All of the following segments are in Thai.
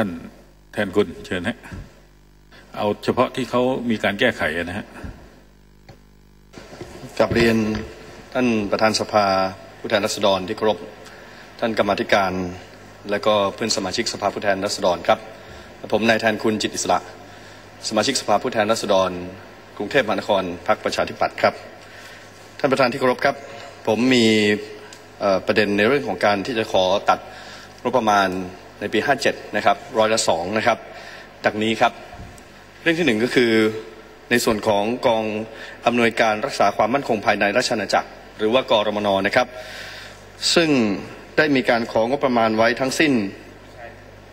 ท่านแทนคุณเชิญฮะเอาเฉพาะที่เขามีการแก้ไขนะฮะกับเรียนท่านประธานสภาผู้แทนราษฎรที่เคารพท่านกรรมธิการ และก็เพื่อนสมาชิกสภาผู้แทนราษฎรครับ ผมนายแทนคุณจิตอิสระ สมาชิกสภาผู้แทนราษฎร กรุงเทพมหานครพรรคประชาธิปัตย์ครับ ท่านประธานที่เคารพครับ ผมมีประเด็นในเรื่องของการที่จะขอตัดงบประมาณ ในปี 57 นะครับร้อยละสองนะครับดังนี้ครับ เรื่องที่หนึ่งก็คือในส่วนของกองอำนวยการรักษาความมั่นคงภายในราชอาณาจักร หรือว่ากรมนนะครับ ซึ่งได้มีการของงบประมาณไว้ทั้งสิ้น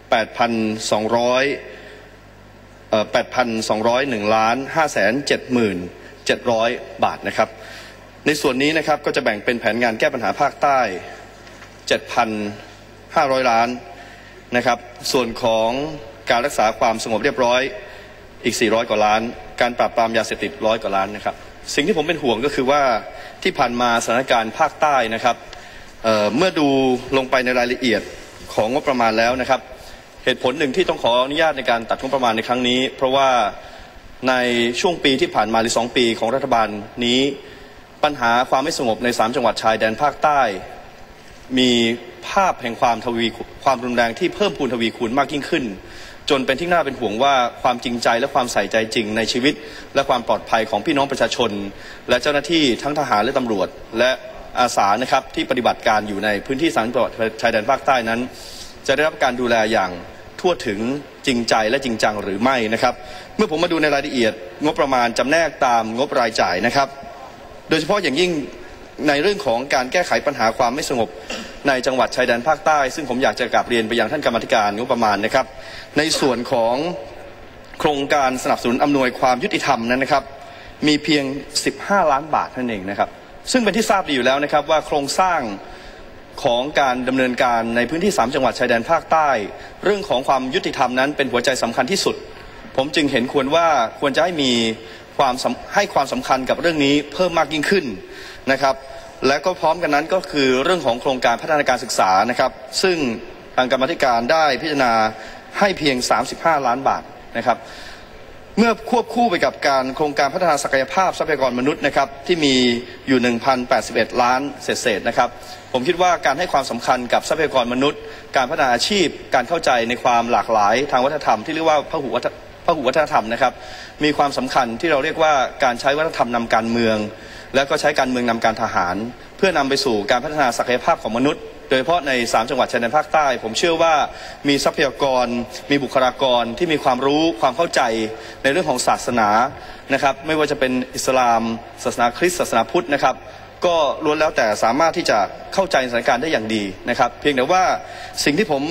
8,200เอ่อ8,201ล้าน570,700 บาทนะครับ ในส่วนนี้นะครับก็จะแบ่งเป็นแผนงานแก้ปัญหาภาคใต้ 7,500 ล้าน นะครับ ส่วนของการรักษาความสงบเรียบร้อยอีก 400 กว่าล้าน การปราบปรามยาเสพติดร้อยกว่าล้านนะครับ สิ่งที่ผมเป็นห่วงก็คือว่าที่ผ่านมาสถานการณ์ภาคใต้นะครับเเมื่อดูลงไปในรายละเอียดของงบประมาณแล้วนะครับ เหตุผลหนึ่งที่ต้องขออนุญาตในการตัดงบประมาณในครั้งนี้ เพราะว่าในช่วงปีที่ผ่านมาหรือสองปีของรัฐบาลนี้ปัญหาความไม่สงบในสามจังหวัดชายแดนภาคใต้ มี ภาพแห่งความทวีความรุนแรงที่เพิ่มพูนทวีคูณมากยิ่งขึ้น จนเป็นที่น่าเป็นห่วงว่าความจริงใจและความใส่ใจจริงในชีวิต และความปลอดภัยของพี่น้องประชาชน และเจ้าหน้าที่ทั้งทหารและตำรวจ และอาสานะครับที่ปฏิบัติการอยู่ในพื้นที่สามจังหวัดชายแดนภาคใต้นั้น จะได้รับการดูแลอย่างทั่วถึงจริงใจและจริงจังหรือไม่นะครับ เมื่อผมมาดูในรายละเอียดงบประมาณจำแนกตามงบรายจ่ายนะครับ โดยเฉพาะอย่างยิ่ง ในเรื่องของการแก้ไขปัญหาความไม่สงบในจังหวัดชายแดนภาคใต้ ซึ่งผมอยากจะกราบเรียนไปยังท่านกรรมธิการงบประมาณนะครับ ในส่วนของโครงการสนับสนุนอำนวยความยุติธรรมนั้นนะครับ มีเพียง 15 ล้านบาทเท่านั้นเองนะครับ ซึ่งเป็นที่ทราบดีอยู่แล้วนะครับว่าโครงสร้างของการดำเนินการในพื้นที่ 3 จังหวัดชายแดนภาคใต้ เรื่องของความยุติธรรมนั้นเป็นหัวใจสำคัญที่สุด ผมจึงเห็นควรว่าควรจะให้มีความให้ความสำคัญกับเรื่องนี้เพิ่มมากยิ่งขึ้น นะครับและก็พร้อมกันนั้นก็คือเรื่องของโครงการพัฒนาการศึกษานะครับ ซึ่งทางกรรมธิการได้พิจารณาให้เพียง 35 ล้านบาทนะครับ เมื่อควบคู่ไปกับการโครงการพัฒนาศักยภาพทรัพยากรมนุษย์นะครับที่มีอยู่ 1,081 ล้านเศษๆนะครับ ผมคิดว่าการให้ความสำคัญกับทรัพยากรมนุษย์ การพัฒนาอาชีพ การเข้าใจในความหลากหลายทางวัฒนธรรมที่เรียกว่าพหุวัฒพหุวัฒนธรรมนะครับ มีความสำคัญที่เราเรียกว่าการใช้วัฒนธรรมนำการเมือง แล้วก็ใช้การเมืองนำการทหาร เพื่อนำไปสู่การพัฒนาศักยภาพของมนุษย์ โดยเฉพาะใน 3 จังหวัดชายแดนภาคใต้ ผมเชื่อว่ามีทรัพยากร มีบุคลากรที่มีความรู้ความเข้าใจในเรื่องของศาสนานะครับไม่ว่าจะเป็นอิสลาม ศาสนาคริสต์ศาสนาพุทธนะครับก็ล้วนแล้วแต่สามารถที่จะเข้าใจสถานการณ์ได้อย่างดีนะครับ เพียงแต่ว่าสิ่งที่ผม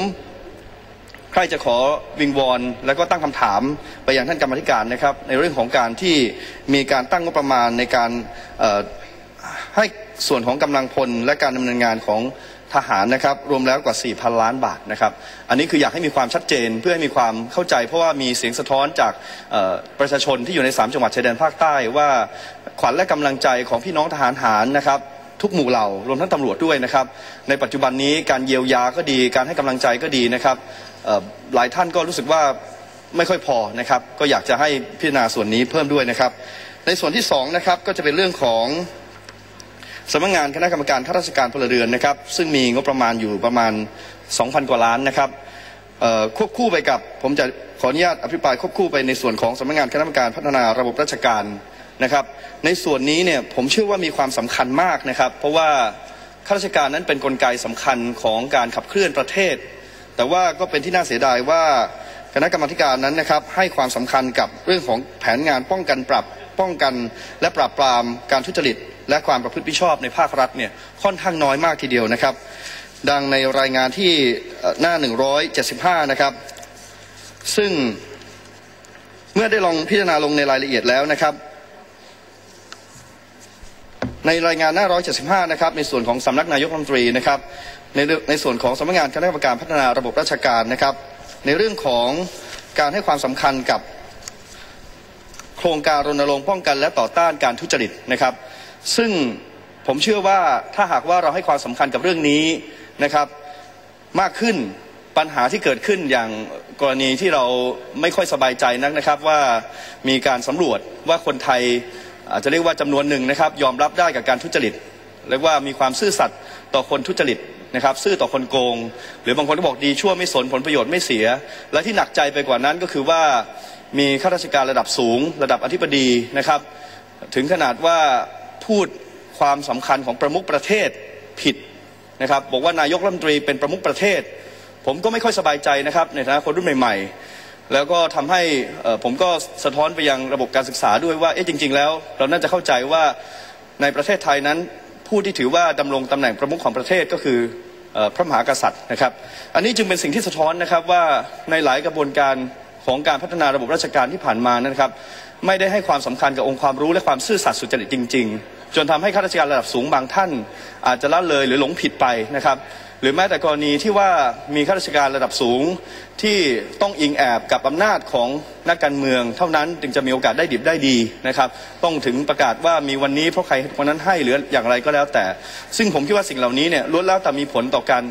ใครจะขอวิงวอนแล้วก็ตั้งคำถามไปยังท่านกรรมธิการนะครับในเรื่องของการที่มีการตั้งงบประมาณในการให้ส่วนของกำลังพลและการดำเนินงานของทหารนะครับรวมแล้วกว่า 4,000 ล้านบาทนะครับอันนี้คืออยากให้มีความชัดเจนเพื่อให้มีความเข้าใจ เพราะว่ามีเสียงสะท้อนจากประชาชนที่อยู่ใน 3 จังหวัดชายแดนภาคใต้ว่าขวัญและกำลังใจของพี่น้องทหารหารนะครับทุกหมู่เหล่ารวมทั้งตำรวจด้วยนะครับ ในปัจจุบันนี้การเยียวยาก็ดี การให้กำลังใจก็ดีนะครับ หลายท่านก็รู้สึกว่าไม่ค่อยพอนะครับ ก็อยากจะให้พิจารณาส่วนนี้เพิ่มด้วยนะครับ ในส่วนที่สองนะครับก็จะเป็นเรื่องของสำนักงานคณะกรรมการข้าราชการพลเรือนนะครับ ซึ่งมีงบประมาณอยู่ประมาณ 2,000 กว่าล้านนะครับควบคู่ไปกับผมจะขออนุญาตอภิปรายควบคู่ไปในส่วนของสำนักงานคณะกรรมการพัฒนาระบบราชการนะครับ ในส่วนนี้เนี่ยผมเชื่อว่ามีความสำคัญมากนะครับ เพราะว่าข้าราชการนั้นเป็นนกลไกสำคัญของการขับเคลื่อนประเทศ แต่ว่าก็เป็นที่น่าเสียดายว่าคณะกรรมการนั้นนะครับให้ความสำคัญกับเรื่องของแผนงานป้องกันปรับป้องกันและปราบปรามการทุจริต และความประพฤติมิดชอบในภาครัฐเนี่ยค่อนข้างน้อยมากทีเดียวนะครับ ดังในรายงานที่หน้า 175 นะครับ ซึ่งเมื่อได้ลองพิจารณาลงในรายละเอียดแล้วนะครับ ในรายงานหน้า 175 นะครับ ในส่วนของสำนักนายกรัฐมนตรีนะครับ ในเรื่องในส่วนของสำนักงานคณะกรรมการพัฒนาระบบราชการนะครับ ในเรื่องของการให้ความสำคัญกับโครงการรณรงค์ป้องกันและต่อต้านการทุจริตนะครับ ซึ่งผมเชื่อว่าถ้าหากว่าเราให้ความสำคัญกับเรื่องนี้นะครับ มากขึ้นปัญหาที่เกิดขึ้นอย่างกรณีที่เราไม่ค่อยสบายใจนักนะครับว่ามีการสำรวจว่าคนไทยอาจจะเรียกว่าจำนวนหนึ่งนะครับ ยอมรับได้กับการทุจริตเรียกว่ามีความซื่อสัตย์ ต่อคนทุจริตนะครับ ซื่อต่อคนโกง หรือบางคนก็บอกดีชั่วไม่สนผลประโยชน์ไม่เสีย และที่หนักใจไปกว่านั้นก็คือว่ามีข้าราชการระดับสูง ระดับอธิบดีนะครับ ถึงขนาดว่าพูดความสำคัญของประมุขประเทศผิดนะครับ บอกว่านายกรัฐมนตรีเป็นประมุขประเทศ ผมก็ไม่ค่อยสบายใจนะครับ ในฐานะคนรุ่นใหม่ ๆ แล้วก็ทำให้ผมก็สะท้อนไปยังระบบการศึกษาด้วยว่าเอ๊ะจริง ๆ แล้ว เราน่าจะเข้าใจว่าในประเทศไทยนั้น ผู้ที่ถือว่าดำรงตำแหน่งประมุขของประเทศก็คืออพระมหากษัตริย์นะครับ อันนี้จึงเป็นสิ่งที่สะท้อนนะครับว่าในหลายกระบวนการของการพัฒนาระบบราชการที่ผ่านมานะครับ ไม่ได้ให้ความสำคัญกับองค์ความรู้และความซื่อสัตย์สุจริตจริง ๆ จนทำให้ข้าราชการระดับสูงบางท่าน อาจจะละเลยหรือหลงผิดไปนะครับ หรือแม้แต่กรณีที่ว่ามีข้าราชการระดับสูงที่ต้องอิงแอบกับอำนาจของนักการเมือง เท่านั้นจึงจะมีโอกาสได้ดิบได้ดีนะครับ ต้องถึงประกาศว่ามีวันนี้เพราะใครคนนั้นให้หรืออย่างไรก็แล้วแต่ ซึ่งผมคิดว่าสิ่งเหล่านี้เนี่ยล้วนแล้วแต่มีผลต่อการ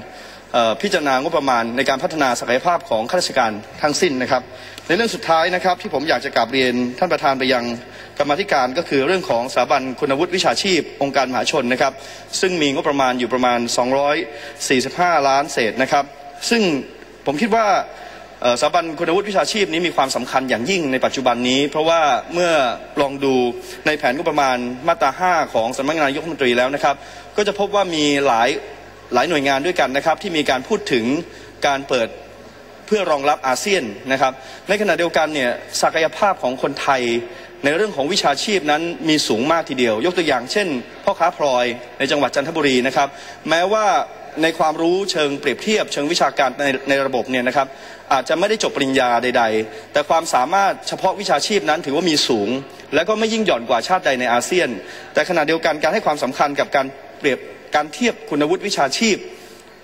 พิจารณางบประมาณในการพัฒนาศักยภาพของข้าราชการทั้งสิ้นนะครับ ในเรื่องสุดท้ายนะครับที่ผมอยากจะกราบเรียนท่านประธานไปยังกรรมธิการก็คือเรื่องของสถาบันคุณวุฒิวิชาชีพ องค์การมหาชนนะครับ ซึ่งมีงบประมาณอยู่ประมาณ 245 ล้านเศษนะครับ ซึ่งผมคิดว่าสถาบันคุณวุฒิวิชาชีพนี้มีความสำคัญอย่างยิ่งในปัจจุบันนี้ เพราะว่าเมื่อลองดูในแผนงบประมาณมาตรา 5 ของสำนักงานนายกรัฐมนตรีแล้วนะครับ ก็จะพบว่ามีหลาย หลายหน่วยงานด้วยกันนะครับ ที่มีการพูดถึงการเปิดเพื่อรองรับอาเซียนนะครับ ในขณะเดียวกันเนี่ยศักยภาพของคนไทยในเรื่องของวิชาชีพนั้นมีสูงมากทีเดียว ยกตัวอย่างเช่น พ่อค้าพลอยในจังหวัดจันทบุรีนะครับ แม้ว่าในความรู้เชิงเปรียบเทียบ เชิงวิชาการในในระบบเนี่ยนะครับ อาจจะไม่ได้จบปริญญาใด ๆ แต่ความสามารถเฉพาะวิชาชีพนั้นถือว่ามีสูง และก็ไม่ยิ่งหย่อนกว่าชาติใดในอาเซียน แต่ขณะเดียวกันการให้ความสำคัญกับการเปรียบ การเทียบคุณวุฒิวิชาชีพ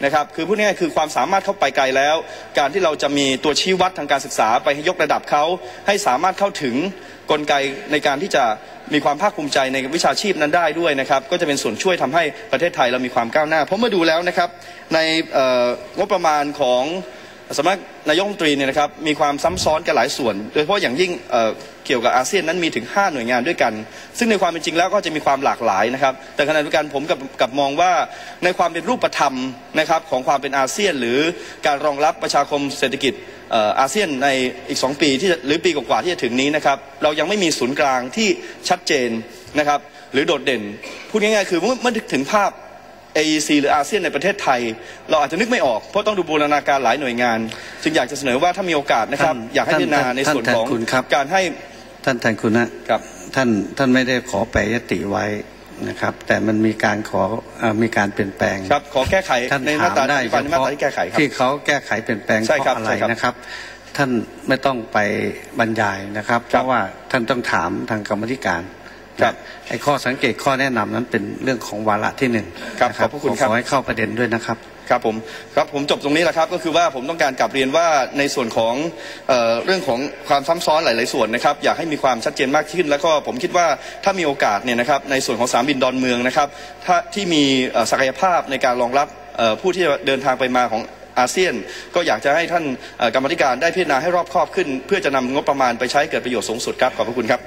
นะครับคือพูดง่ายๆคือความสามารถเข้าไปไกลแล้ว การที่เราจะมีตัวชี้วัดทางการศึกษาไปให้ยกระดับเขาให้สามารถเข้าถึงกลไกในการที่จะมีความภาคภูมิใจในวิชาชีพนั้นได้ด้วยนะครับ ก็จะเป็นส่วนช่วยทำให้ประเทศไทยเรามีความก้าวหน้า เพราะเมื่อดูแล้วนะครับในงบประมาณของ สำนักนายกรัฐมนตรีเนี่ยนะครับมีความซ้ำซ้อนกันหลายส่วน โดยเฉพาะอย่างยิ่งเเกี่ยวกับอาเซียนนั้นมีถึง 5 หน่วยงานด้วยกัน ซึ่งในความเป็นจริงแล้วก็จะมีความหลากหลายนะครับ แต่ขณะเดียวกันผมกับกับมองว่าในความเป็นรูปธรรมนะครับของความเป็นอาเซียน หรือการรองรับประชาคมเศรษฐกิจอาเซียนในอีก 2 ปีที่หรือปีกว่าที่จะถึงนี้นะครับเรายังไม่มีศูนย์กลางที่ชัดเจนนะครับหรือโดดเด่น พูดง่ายๆคือเมื่อถึงภาพ AEC หรืออาเซียนในประเทศไทย เราอาจจะนึกไม่ออกเพราะต้องดูบูรณาการหลายหน่วยงาน จึงอยากจะเสนอว่าถ้ามีโอกาสนะครับท่านอยากให้พิจารณาท่านในส่วนท่านของคุณครับการให้ท่านแทนคุณนะครับท่านท่านไม่ได้ขอแปรยติไว้นะครับ แต่มันมีการขอเอ่อมีการเปลี่ยนแปลงครับขอแก้ไขท่านในถามามตราได้ที่เฉฟันในมาพาะตราที่แก้ไขครับที่เขาแก้ไขเปลี่ยนแปลงเพใช่ครับราะอะไรใช่ครับนะครับท่านไม่ต้องไปบรรยายนะครับ เพครับราะว่าท่านต้องถามทางกรรมธิการ ครับไอ้ข้อสังเกตข้อแนะนำนั้นเป็นเรื่องของวาระที่หนึ่งครับนะขอบพระคุณครับขอให้เข้าประเด็นด้วยนะครับครับผมครับผมจบตรงนี้แหละครับก็คือว่าผมต้องการกลับเรียนว่าในส่วนของเอ่อเรื่องของความซ้ำซ้อนหลาย ๆ ส่วนนะครับอยากให้มีความชัดเจนมากขึ้น แล้วก็ผมคิดว่าถ้ามีโอกาสเนี่ยนะครับในส่วนของสนามบินดอนเมืองนะครับถ้าที่มีเอ่อศักยภาพในการรองรับเอ่อผู้ที่จะเดินทางไปมาของอาเซียนก็อยากจะให้ท่านเอ่อกรรมธิการได้พิจารณาให้รอบคอบขึ้น เพื่อจะนำงบประมาณไปใช้เกิดประโยชน์สูงสุดครับขอบพระคุณครับ